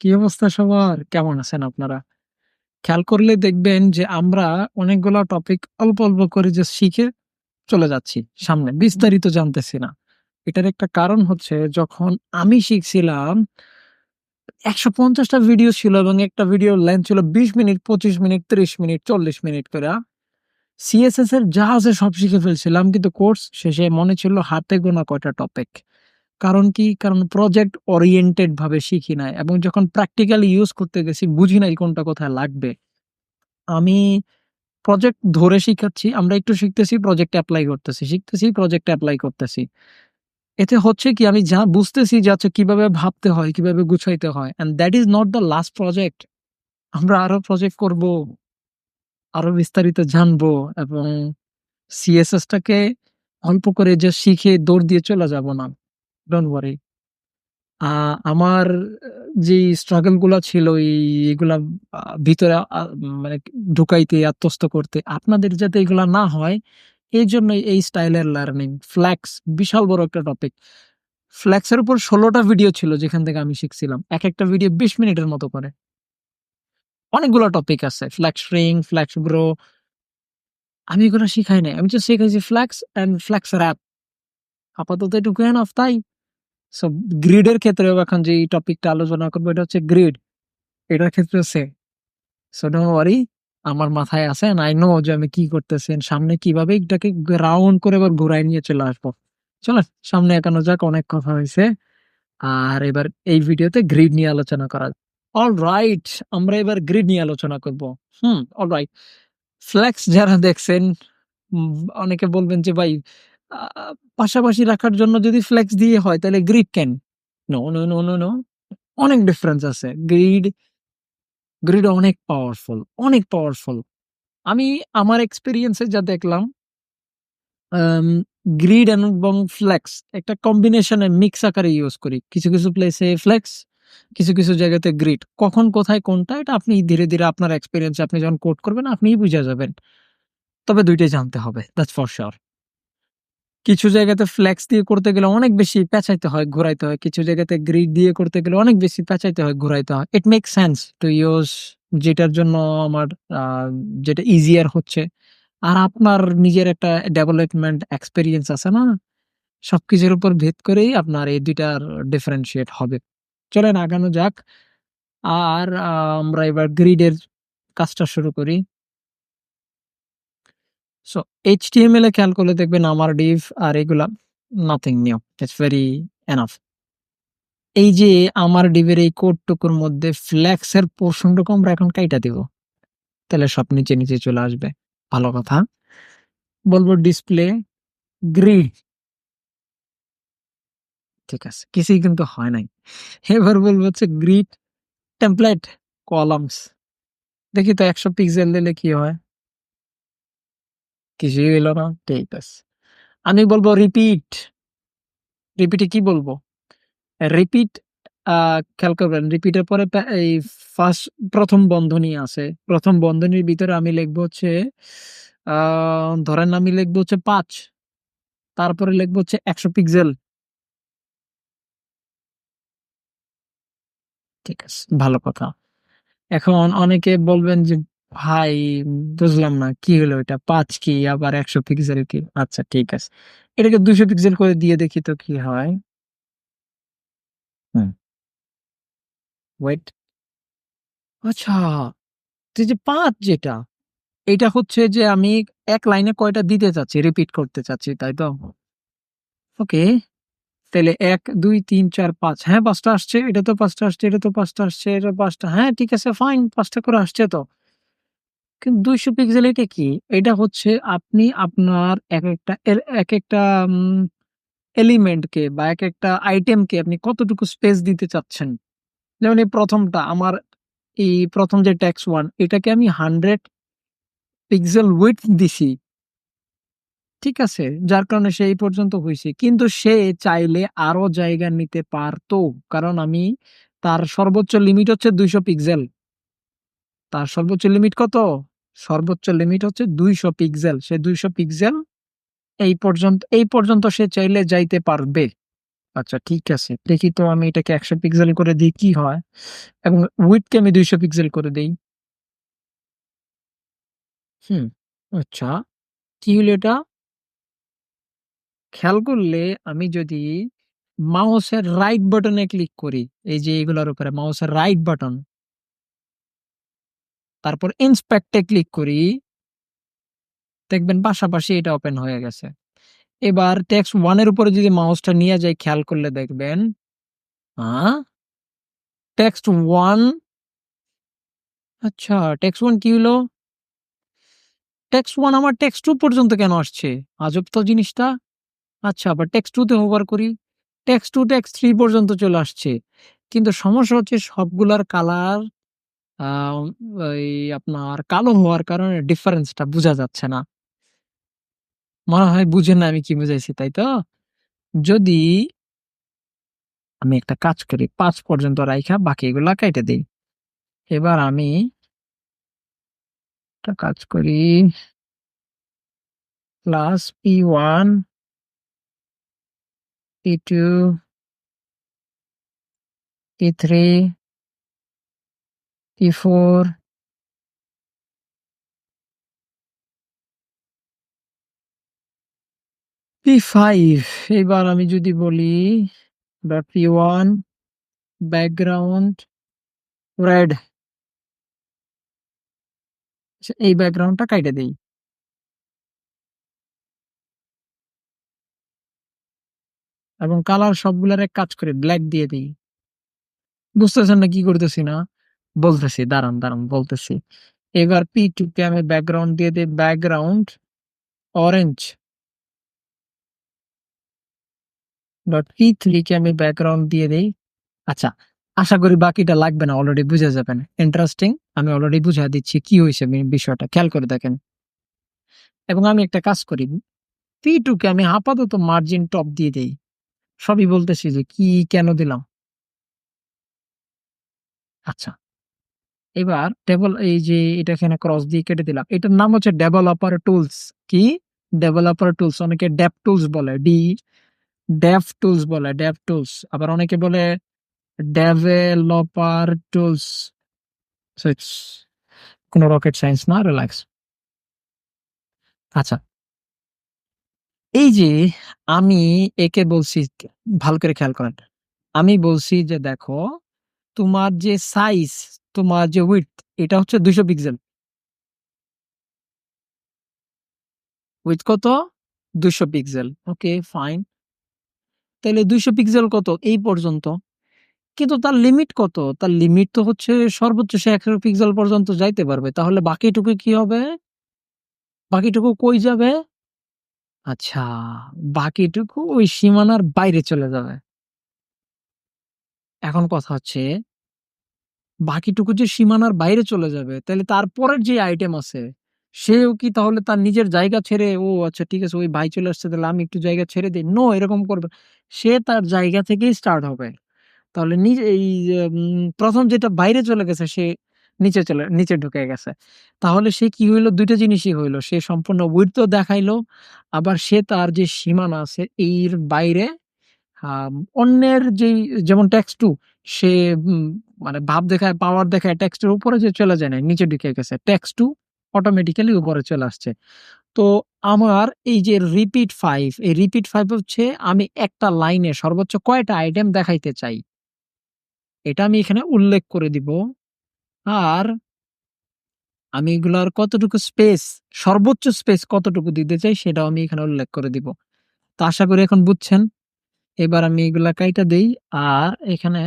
কি অবস্থা সবার? কেমন আছেন আপনারা? খেয়াল করলে দেখবেন যে আমরা অনেকগুলা টপিক অল্প, অল্প করে জাস্ট শিখে চলে যাচ্ছি সামনে। বিস্তারিত জানতেছি না। এটার একটা কারণ হচ্ছে যখন আমি শিখছিলাম ১৫০ টা ভিডিও ছিল এবং একটা ভিডিওর লেন্থ ছিল ২০ মিনিট, ২৫ মিনিট, ৩০ মিনিট, ৪০ মিনিট কইরা। সিএসএস এর যা আছে সব শিখে ফেলছিলাম। কিন্তু কোর্স শেষে মনে ছিল হাতে গোনা কয়টা টপিক। কারণ কি? কারণ প্রজেক্ট ওরিয়েন্টেড ভাবে শিখি নাই এবং যখন প্র্যাকটিক্যালি ইউজ করতে গেছি বুঝি নাই কোনটা কোথায় লাগবে। আমি প্রজেক্ট ধরে শিখাচ্ছি। আমরা একটু শিখতেছি, প্রজেক্ট অ্যাপ্লাই করতেছি। শিখতেছি, প্রজেক্ট অ্যাপ্লাই করতেছি। এতে হচ্ছে কি আমি যা বুঝতেছি যে আচ্ছা কীভাবে ভাবতে হয়, কীভাবে গুছাইতে হয় and that is not the last project. আমরা আরও প্রজেক্ট করব। আরও বিস্তারিত জানব এবং সিএসএস টাকে অল্প করে যে শিখে দৌড় দিয়ে চলে যাব না। Don't worry. আমার যেই স্ট্রাগলগুলা ছিল এই এগুলা আ ভিতরে মানে ঢুকাইতে, আত্মস্থ করতে আপনাদের যাতে এগুলা না হয় এই এইজন্যই এই স্টাইলের লার্নিং। ফ্ল্যাক্স বিশাল বড় একটা টপিক। ফ্ল্যাক্স এর উপর ১৬ টা ভিডিও ছিল যেখান থেকে আমি শিখছিলাম। একেকটা ভিডিও ২০ মিনিটের মতো করে। অনেকগুলা টপিক আছে। Flex ring, flex bro. আমি এগুলা শিখাই নাই। আমি জাস্ট শিখাইছি ফ্ল্যাক্স অ্যান্ড ফ্ল্যাক্স র‍্যাপ। আপাতত এটুকু এনাফ তাই। সো গ্রিড এর ক্ষেত্রেও এখন যে টপিকটা আলোচনা করব এটা হচ্ছে গ্রিড। এটার ক্ষেত্রে সেম। সো ডোন্ট ওয়ারি আমার মাথায় আছে আই নো যে আমি কি করতেছি এন্ড সামনে কীভাবে এটাকে রাউন্ড করে আবার ঘুরায় নিয়ে চলে আসব। চলেন সামনে এগোনো যাক অনেক কথা হয়েছে আর এবার এই ভিডিওতে গ্রিড নিয়ে আলোচনা করা অলরাইট আমরা এবার গ্রিড নিয়ে আলোচনা করব। হুম, অলরাইট। ফ্ল্যাক্স যারা দেখছেন অনেকে বলবেন যে ভাই পাশাপাশি রাখার জন্য যদি ফ্ল্যাক্স দিয়ে হয় তাহলে গ্রিড কেন? No, no, no, no, no. অনেক ডিফারেন্স আছে। গ্রিড গ্রিড অনেক পাওয়ারফুল, অনেক পাওয়ারফুল। আমি আমার এক্সপিরিয়েন্সে যা দেখলাম গ্রিড এবং ফ্ল্যাক্স একটা কম্বিনেশন মিক্স আকারে ইউজ করি। কিছু, কিছু প্লেসে ফ্ল্যাক্স, কিছু, কিছু জায়গাতে গ্রিড। কখন কোথায় কোনটা এটা আপনি ধীরে, ধীরে আপনার এক্সপেরিয়েন্স আপনি যখন কোড করবেন আপনিই বুঝা যাবেন। তবে দুইটাই জানতে হবে। That's for sure. কিছু জায়গাতে ফ্ল্যাক্স দিয়ে করতে গেলে অনেক বেশি পেঁচাইতে হয়, ঘুরাইতে হয়। কিছু জায়গাতে গ্রিড দিয়ে করতে গেলে অনেক বেশি পেঁচাইতে হয়, ঘুরাইতে হয়। It make sense to use যেটার জন্য আমার যেটা ইজিয়ার হচ্ছে। আর আপনার নিজের একটা ডেভেলপমেন্ট এক্সপেরিয়েন্স আছে না? সবকিছুর উপর ভেদ করেই আপনার এই ২ টার ডিফারেনশিয়েট হবে। চলেন আগানো যাক। আর আমরা এবার গ্রিডের কাজটা শুরু করি। সো HTML এ খেয়াল করলে দেখবেন আমার ডিভ আর এগুলা nothing new. It's very enough. এই যে আমার ডিভের এই কোডটুকুর মধ্যে ফ্ল্যাক্স এর পোরশনটুকু আমরা এখন কাইটা দিব। তাহলে সব নিচে, নিচে চলে আসবে। ভালো কথা। বলব ডিসপ্লে গ্রিড। ঠিক আছে। কিছুই কিন্তু হয় নাই। এবার বলব হচ্ছে গ্রিড টেমপ্লেট কলামস। দেখি তো ১০০ পিক্সেল দিলে কি হয়? কিছুই হইল না। ঠিক আছে। আমি বলব রিপিট। রিপিটে কি বলব রিপিট খেয়াল করবেন রিপিটের পরে এই ফার্স্ট প্রথম বন্ধনী আছে। প্রথম বন্ধনীর ভিতরে আমি লিখব হচ্ছে ধরেন আমি লিখব হচ্ছে পাঁচ তারপরে লিখব হচ্ছে ১০০ পিক্সেল। ঠিক আছে। ভালো কথা। এখন অনেকে বলবেন যে ভাই বুঝলাম না কি হলো এটা পাঁচ কি আবার ১০০ পিক্সেল কি? আচ্ছা ঠিক আছে। এটাকে ২০০ পিক্সেল করে দিয়ে দেখি তো কি হয়? ওয়েট। আচ্ছা। যে ৫ যেটা, এটা হচ্ছে যে আমি এক লাইনে কয়টা দিতে চাচ্ছি, রিপিট করতে চাচ্ছি, তাই তো? ওকে। তাইলে ১, ২, ৩, ৪, ৫ হ্যাঁ ৫ টা আসছে, এটা তো ৫ টা আসছে, এটা তো ৫ টা আসছে, এটা ৫ টা হ্যাঁ ঠিক আছে ফাইন পাঁচটা করে আসছে তো। কিন্তু ২০০ পিক্সেল এটা কি? এটা হচ্ছে আপনি আপনার একেকটা এর, একেকটা, উম এলিমেন্টকে বা একেকটা আইটেমকে আপনি কতটুকু স্পেস দিতে চাচ্ছেন। যেমন এই ১ম টা আমার এই ১ম যে টেক্সট 1 এটাকে আমি 100 পিক্সেল উইডথ দিছি। ঠিক আছে? যার কারণে সে এই পর্যন্ত হইছে। কিন্তু সে চাইলে আরও জায়গা নিতে পারতো। কারণ আমি তার সর্বোচ্চ লিমিট হচ্ছে ২০০ পিক্সেল। তার সর্বোচ্চ লিমিট কত? সর্বোচ্চ লিমিট হচ্ছে ২০০ পিক্সেল। সে ২০০ পিক্সেল এই পর্যন্ত এই পর্যন্ত সে চাইলে যাইতে পারবে। আচ্ছা ঠিক আছে। দেখি তো আমি এটাকে ১০০ পিক্সেল করে দিই কি হয়? এবং width কে আমি ২০০ পিক্সেল করে দিই হুম, আচ্ছা। কি হলো এটা? খেয়াল করলে আমি যদি মাউসের রাইট বাটনে ক্লিক করি, এই যে এগুলোর উপরে মাউসের রাইট বাটন তারপর ইন্সপেক্টে ক্লিক করি দেখবেন পাশাপাশি এটা ওপেন হয়ে গেছে। এবার টেক্সট ওয়ানের উপরে যদি মাউসটা নিয়ে যাই, খেয়াল করলে দেখবেন আ? টেক্সট ওয়ান আচ্ছা টেক্সট ওয়ান কি হলো? টেক্সট ওয়ান আমার টেক্সট টু পর্যন্ত কেন আসছে? আজব তো জিনিসটা। আচ্ছা আবার টেক্সট 2 তে হোভার করি। টেক্সট টু টেক্সট থ্রি পর্যন্ত চলে আসছে। কিন্তু সমস্যা হচ্ছে সবগুলার কালার এই আপনার কালো হওয়ার কারণে ডিফারেন্সটা বুঝা যাচ্ছে না। মনে হয় বুঝেন না আমি কি বুঝাইছি, তাই তো? যদি আমি একটা কাজ করি ৫ পর্যন্ত রাইখা বাকিগুলা কাইটা দেই। এবার আমি একটা কাজ করি plus P1 P2 P3 P4 P5 এবার আমি যদি বলি বা P1 ব্যাকগ্রাউন্ড রেড এই ব্যাকগ্রাউন্ডটা কাইটা দেই। এবং কালার সবগুলার এক কাজ করে ব্লাক দিয়ে দেই। বুঝতেছেন না কি করতেছি না? বলতেছি দাঁড়ান, দাঁড়ান বলতেছি। এবার P2 কে আমি ব্যাকগ্রাউন্ড দিয়ে দেই ব্যাকগ্রাউন্ড অরেঞ্জ। ডট P3 কে আমি ব্যাকগ্রাউন্ড দিয়ে দেই। আচ্ছা, আশা করি বাকিটা লাগবে না অলরেডি বুঝে যাবেন। ইন্টারেস্টিং আমি অলরেডি বুঝায় দিচ্ছি কি হয়েছে বিষয়টা খেয়াল করে দেখেন। এবং আমি একটা কাজ করি। P2 কে আমি আপাতত মার্জিন টপ দিয়ে দেই। সবই বলতেছি যে কি কেন দিলাম? আচ্ছা। এবার ডেভেল এই যে এটা এখানে ক্রস দিয়ে কেটে দিলাম। এটার নাম হচ্ছে ডেভেলপার টুলস। কি? ডেভেলপার টুলস অনেকে ডেভ টুলস বলে। ডি ডেভ টুলস বলে, ডেভ টুলস। আবার অনেকে বলে ডেভেলপার টুলস। কোন রকেট সায়েন্স না, রিল্যাক্স। আচ্ছা। এই যে আমি একে বলছি ভালো করে খেয়াল করেন। আমি বলছি যে দেখো, তোমার যে সাইজ, তোমার যে উইডথ এটা হচ্ছে ২০০ পিক্সেল। উইথ কত? ২০০ পিক্সেল। Okay fine. তাহলে ২০০ পিক্সেল কত? এই পর্যন্ত। কিন্তু তার লিমিট কত? তার লিমিট তো হচ্ছে সর্বোচ্চ সে ১০০ পিক্সেল পর্যন্ত যাইতে পারবে। তাহলে বাকিটুকু কি হবে? বাকিটুকু কই যাবে? আচ্ছা, বাকিটুকু ওই সীমানার বাইরে চলে যাবে। এখন কথা হচ্ছে বাকিটুকু যে সীমানার বাইরে চলে যাবে, তাহলে তারপরের যে আইটেম আছে, সেও কি তাহলে তার নিজের জায়গা ছেড়ে, ও আচ্ছা ঠিক আছে ওই ভাই চলে আসছে তাহলে আমি একটু জায়গা ছেড়ে দেই। নো এরকম করবে। সে তার জায়গা থেকেই স্টার্ট হবে। তাহলে নিজ এই ১ম যেটা বাইরে চলে গেছে সে নিচে চলে নিচে ঢুকে গেছে। তাহলে সে কি হইল দুইটা জিনিসই হইল সে সম্পূর্ণ উইডথ ও দেখাইলো, আবার সে তার যে সীমানা আছে এর বাইরে অন্যের যেই যেমন ট্যাক্স টু সে মানে ভাব দেখায়, পাওয়ার দেখায় টেক্সট এর উপরে যে চলে যায় নাই, নিচে ঢুকে গেছে। টেক্সট 2 অটোমেটিক্যালি উপরে চলে আসছে। তো আমার এই যে রিপিট ফাইভ এই রিপিট ফাইভ হচ্ছে আমি একটা লাইনে সর্বোচ্চ কয়টা আইটেম দেখাইতে চাই। এটা আমি এখানে উল্লেখ করে দিব। আর আমি এগুলার কতটুকু স্পেস, সর্বোচ্চ স্পেস কতটুকু দিতে চাই সেটাও আমি এখানে উল্লেখ করে দিব। তো আশা করি এখন বুঝছেন। এবার আমি এগুলা কাইটা দেই। আর এখানে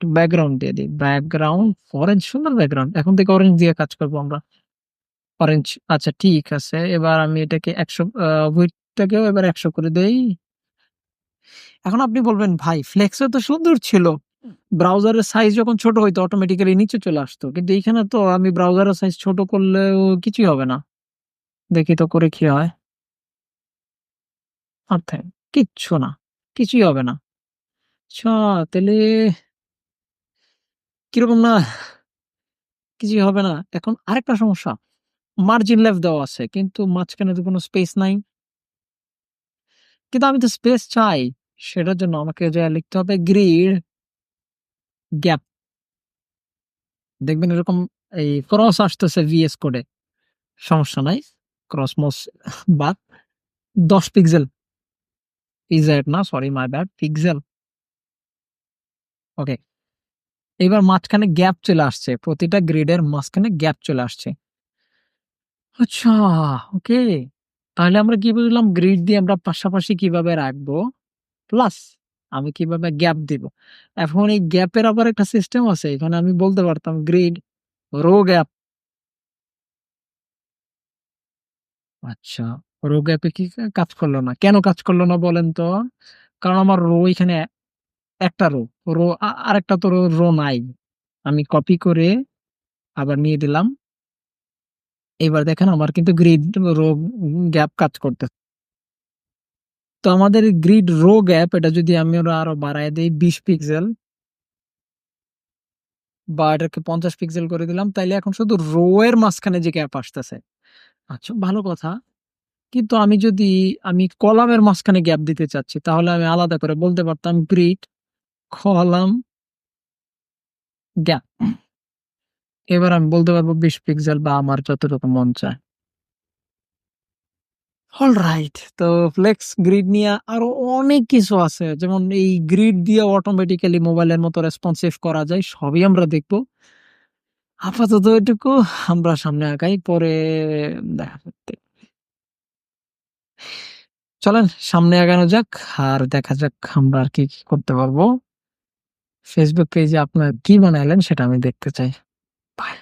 একটু ব্যাকগ্রাউন্ড দিয়ে দিই ব্যাকগ্রাউন্ড অরেঞ্জ সুন্দর ব্যাকগ্রাউন্ড। এখন থেকে অরেঞ্জ দিয়ে কাজ করব আমরা। অরেঞ্জ আচ্ছা ঠিক আছে। এবার আমি এটাকে ১০০ আ উইডথ টাকেও এবার ১০০ করে দেই। এখন আপনি বলবেন, ভাই ফ্লেক্সে তো সুন্দর ছিল। ব্রাউজারের সাইজ যখন ছোট হইতো অটোমেটিক্যালি নিচে চলে আসতো। কিন্তু এইখানে তো আমি ব্রাউজারের সাইজ ছোট করলেও কিছুই হবে না। দেখি তো করে কি হয়? অর্থাৎ কিচ্ছু না। কিছুই হবে না। আচ্ছা তাইলে কীরকম না? কিছুই হবে না। এখন আরেকটা সমস্যা। মার্জিন লেফট দেওয়া আছে। কিন্তু মাঝখানে তো কোন স্পেস নাই। কিন্তু আমি তো স্পেস চাই। সেটার জন্য আমাকে যা লিখতে হবে গ্রিড গ্যাপ দেখবেন এরকম এই ক্রস আসতেছে ভিএস কোডে সমস্যা নাই ক্রস মোস বাদ দশ পিক্সেল ইজাইট না sorry my bad pixel okay এবার মাঝখানে গ্যাপ চলে আসছে, প্রতিটা গ্রিডের মাঝখানে গ্যাপ চলে আসছে। আচ্ছা ওকে তাহলে আমরা কি বুঝলাম? গ্রিড দিয়ে আমরা পাশাপাশি কীভাবে রাখব? প্লাস আমি কীভাবে গ্যাপ দিব? এখন এই গ্যাপের আবার একটা সিস্টেম আছে, এখানে আমি বলতে পারতাম গ্রিড রো গ্যাপ আচ্ছা রো গ্যাপে কি কাজ করল না? কেন কাজ করল না বলেন তো? কারণ আমার রো এখানে একটা রো রো আরেকটা তো রো নাই। আমি কপি করে আবার নিয়ে দিলাম। এবার দেখেন আমার কিন্তু গ্রিড রো গ্যাপ কাজ করতে তো আমাদের গ্রিড রো গ্যাপ এটা যদি আমি ওরা আরও বাড়ায় দিই বিশ পিক্সেল বা এটাকে পঞ্চাশ পিক্সেল করে দিলাম, তাইলে এখন শুধু রো এর মাঝখানে যে গ্যাপ আসতেছে। আচ্ছা ভালো কথা। কিন্তু আমি যদি আমি কলামের মাঝখানে গ্যাপ দিতে চাচ্ছি, তাহলে আমি আলাদা করে বলতে পারতাম গ্রিড কলাম গ্যাপ। এবার আমি বলতে পারব বিশ পিক্সেল বা আমার যতটুকু মন চায়। অল রাইট তো ফ্লেক্স গ্রিড নিয়ে আরও অনেক কিছু আছে। যেমন এই গ্রিড দিয়ে অটোমেটিক্যালি মোবাইলের মতো রেসপন্সিভ করা যায়, সবই আমরা দেখব। আপাতত এটুকু, আমরা সামনে আগাই, পরে দেখা করতে চলেন, সামনে আগানো যাক, আর দেখা যাক আমরা আর কি কি করতে পারব। ফেসবুক পেজে আপনার কি বানাইলেন সেটা আমি দেখতে চাই। বাই